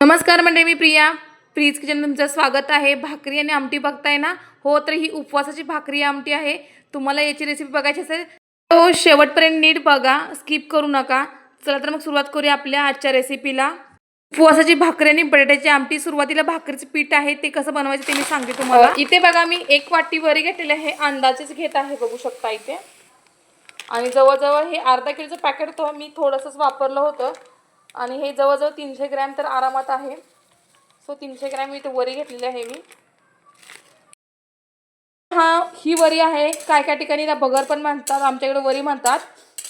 नमस्कार म्हणजे मी Priya. Please kitchen तुमचं स्वागत आहे. भाकरी आणि आमटी बघताय ना? हो तर ही उपवासाची भाकरी आमटी आहे. तुम्हाला याची रेसिपी बघायची असेल तो हो, शेवटपर्यंत नीट बघा. स्किप करू नका. चला तर मग सुरुवात करूया आपल्या आजच्या रेसिपीला उपवासाची भाकरी आणि बटाट्याची आमटी. सुरुवातीला भाकरीचं पीठ आहे ते कसं बनवायचं ते मी सांगते तुम्हाला. हो, इथे बघा मी एक वाटी वरी घेतलेले आहे. अंदाजेच घेत आहे बघू शकता इथे. आणि जवळजवळ हे अर्धा किलोचं पॅकेट तो मी थोडंसंच वापरलं होतं. आणि हे जवळजवळ तीनशे ग्रॅम तर आरामात आहे. सो तीनशे ग्रॅम इथे वरी घेतलेली आहे मी. हा ही वरी आहे. काय काय ठिकाणी ना बगर पण म्हणतात आमच्याकडे वरी म्हणतात.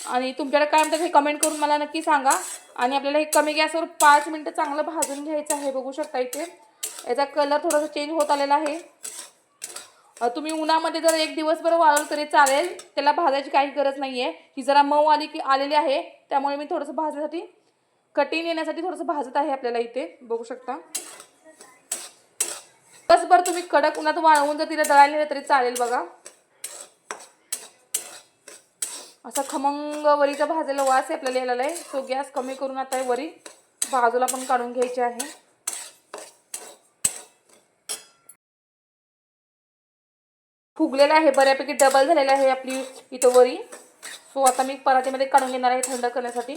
आणि तुमच्याकडे काय म्हणतात हे कमेंट करून मला नक्की सांगा. आणि आपल्याला हे कमी गॅसवर पाच मिनटं चांगलं भाजून घ्यायचं आहे बघू शकता इथे. याचा कलर थोडासा चेंज होत आलेला आहे. तुम्ही उन्हामध्ये जर एक दिवसभर वाळवलं तरी चालेल. त्याला भाजायची काही गरज नाही आहे ही जरा मऊ आली की आलेली आहे. त्यामुळे मी थोडंसं भाजण्यासाठी कटिंग येण्यासाठी थोडंसं भाजत आहे आपल्याला इथे. बघू शकता. दिवसभर तुम्ही कडक उन्हात वाळवून जर तिला दळायला नेलं तरी चालेल बघा. असा खमंग वरीचा भाजायला वास आहे आपल्याला यायला आहे तो गॅस कमी करून आता वरी बाजूला पण काढून घ्यायची आहे. फुगलेला आहे बऱ्यापैकी डबल झालेलं आहे आपली इथं वरी. सो आता मी परातीमध्ये काढून घेणार आहे थंड करण्यासाठी.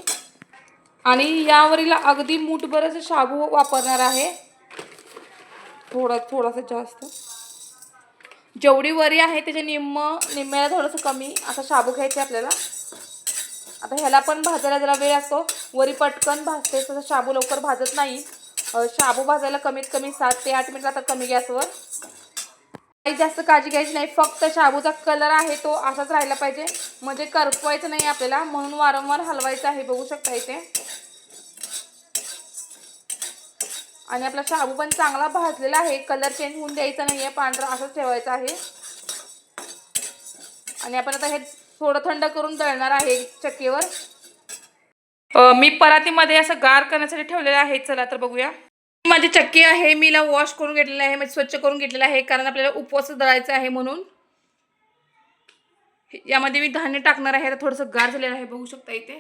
आणि या वरीला अगदी मूठभरच शाबू वापरणार आहे. थोडा थोडासा जास्त. जेवढी वरी आहे त्याच्या निम्म निम्म्याला थोडंसं कमी असा शाबू घ्यायचा आपल्याला. आता ह्याला पण भाजायला जरा वेळ असतो वरी पटकन भाजते तसं शाबू लवकर भाजत नाही. शाबू भाजायला कमीत कमी सात ते आठ मिनिट आता कमी गॅसवर. काही जास्त काळजी घ्यायची नाही. फक्त शाबूचा कलर आहे तो असाच राहिला पाहिजे. म्हणजे करपवायचं नाही आपल्याला. म्हणून वारंवार हलवायचं आहे. बघू शकता इथे. आणि आपला शाबू पण चांगला भाजलेला आहे. कलर चेंज होऊन द्यायचा नाही आहे पांढरा असंच ठेवायचा आहे. आणि आपण आता हे थोडं थंड करून दळणार आहे चक्कीवर. मी परातीमध्ये असं गार करण्यासाठी ठेवलेलं आहे. चला तर बघूया. माझी चक्की आहे मी ला वॉश करून घेतलेलं आहे म्हणजे स्वच्छ करून घेतलेलं आहे कारण आपल्याला उपवास धरायचा आहे म्हणून. यामध्ये मी धान्य टाकणार आहे आता थोडंसं गार झालेलं आहे बघू शकता इथे.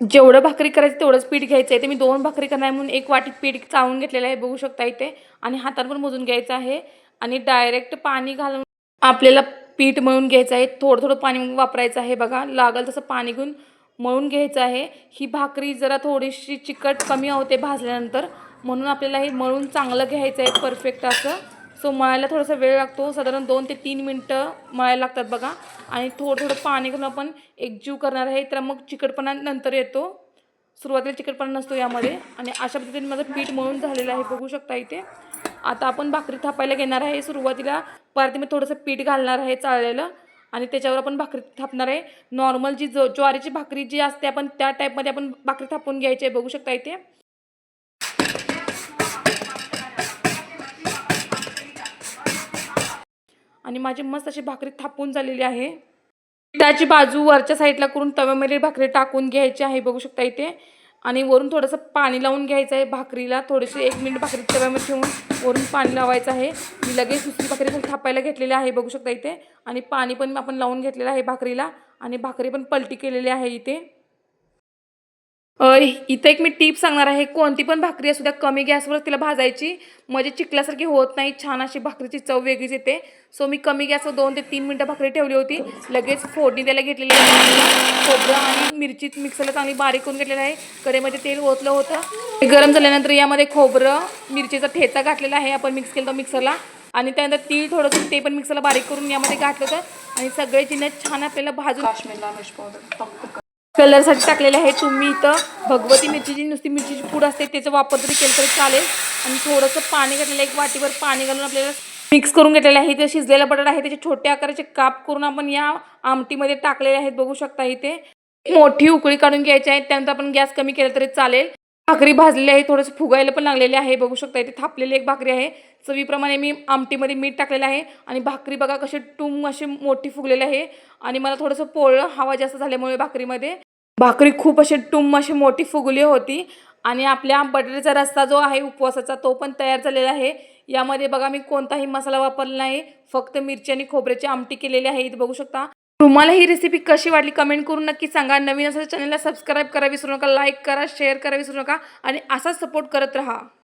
जेवढं भाकरी करायचं तेवढंच पीठ घ्यायचं आहे ते मी दोन भाकरी करणार म्हणून एक वाटीत पीठ चाळून घेतलेलं आहे. बघू शकता इथे. आणि हातानं पण मोजून घ्यायचं आहे. आणि डायरेक्ट पाणी घालून आपल्याला पीठ मळून घ्यायचं आहे. थोडं थोडं पाणी वापरायचं आहे बघा. लागल तसं पाणी घेऊन मळून घ्यायचं आहे. ही भाकरी जरा थोडीशी चिकट कमी होते भाजल्यानंतर. म्हणून आपल्याला हे मळून चांगलं घ्यायचं आहे परफेक्ट असं. सो मळायला थोडासा वेळ लागतो. साधारण दोन ते तीन मिनटं मळायला लागतात बघा. आणि थोडं थोडं पाणी घालून आपण एकजीव करणार आहे. तर मग चिकटपणा नंतर येतो. सुरुवातीला चिकटपणा नसतो यामध्ये. आणि अशा पद्धतीने माझं पीठ मळून झालेलं आहे. बघू शकता इथे. आता आपण भाकरी थापायला घेणार आहे. सुरुवातीला परत मी थोडंसं पीठ घालणार आहे चाळलेलं. आणि त्याच्यावर आपण भाकरी थापणार आहे. नॉर्मल जी जो ज्वारीची भाकरी जी असते आपण त्या टाईपमध्ये आपण भाकरी थापून घ्यायची आहे. बघू शकता इथे. आणि माझी मस्त अशी भाकरी थापून झालेली आहे. त्याची बाजू वरच्या साईडला करून तव्यामध्ये भाकरी टाकून घ्यायची आहे बघू शकता इथे. आणि वरून थोडंसं पाणी लावून घ्यायचं आहे भाकरीला. थोडेसे एक मिनिट भाकरी तव्यामध्ये ठेवून वरून पाणी लावायचं आहे. मी लगेच दुसरी भाकरी थापायला घेतलेली आहे बघू शकता इथे. आणि पाणी पण आपण लावून घेतलेलं आहे भाकरीला. आणि भाकरी पण पलटी केलेली आहे इथे. इथं एक मी टीप सांगणार आहे. कोणती पण भाकरी असू द्या कमी गॅसवर तिला भाजायची. म्हणजे चिकल्यासारखी होत नाही छान अशी भाकरीची चव वेगळीच येते. सो मी कमी गॅसवर दोन ते तीन मिनटं भाकरी ठेवली होती. लगेच फोडणी द्यायला घेतलेली आहे. खोबरं आणि मिरची मिक्सरला चांगली बारीक करून घेतलेलं आहे. कडेमध्ये तेल ओतलं होतं. गरम झाल्यानंतर यामध्ये खोबरं मिरचीचा ठेचा घातलेला आहे. आपण मिक्स केलं होतं मिक्सरला. आणि त्यानंतर तीळ थोडंसं ते पण मिक्सरला बारीक करून यामध्ये घातलं होतं. आणि सगळे जिन्नस छान आपल्याला भाजून पावडर. कलरसाठी टाकलेले आहे तुम्ही इथं भगवती मिरची जी नुसती मिरचीची पूड असते त्याचा वापर जरी केलं तरी चालेल. आणि थोडंसं पाणी घातलेलं एक वाटीभर पाणी घालून आपल्याला मिक्स करून घेतलेले आहे. ते शिजलेला बटाटा आहे त्याचे छोटे आकाराचे काप करून आपण या आमटीमध्ये टाकलेले आहेत. बघू शकता इथे. मोठी उकळी काढून घ्यायची आहे त्यानंतर आपण गॅस कमी केला तरी चालेल. भाकरी भाजलेली आहे थोडंसं फुगायला पण लागलेली आहे. बघू शकता इथे थापलेली एक भाकरी आहे. चवीप्रमाणे मी आमटीमध्ये मीठ टाकलेलं आहे. आणि भाकरी बघा कशी टुम अशी मोठी फुगलेली आहे. आणि मला थोडंसं पोळं हवा जास्त झाल्यामुळे भाकरीमध्ये. भाकरी खूप अशी टुम अशी मोठी फुगली होती. आणि आपल्या बटाट्याचा रस्ता जो आहे उपवासाचा तो पण तयार झालेला आहे. यामध्ये बघा मी कोणताही मसाला वापरला नाही. फक्त मिरची आणि खोबऱ्याची आमटी केलेली आहे. इथे बघू शकता तुम्हाला ही रेसिपी कशी वाटली कमेंट करून नक्की सांगा. नवीन असं चॅनलला सबस्क्राईब करा विसरू नका लाईक करा शेअर करा विसरू नका आणि असाच सपोर्ट करत राहा.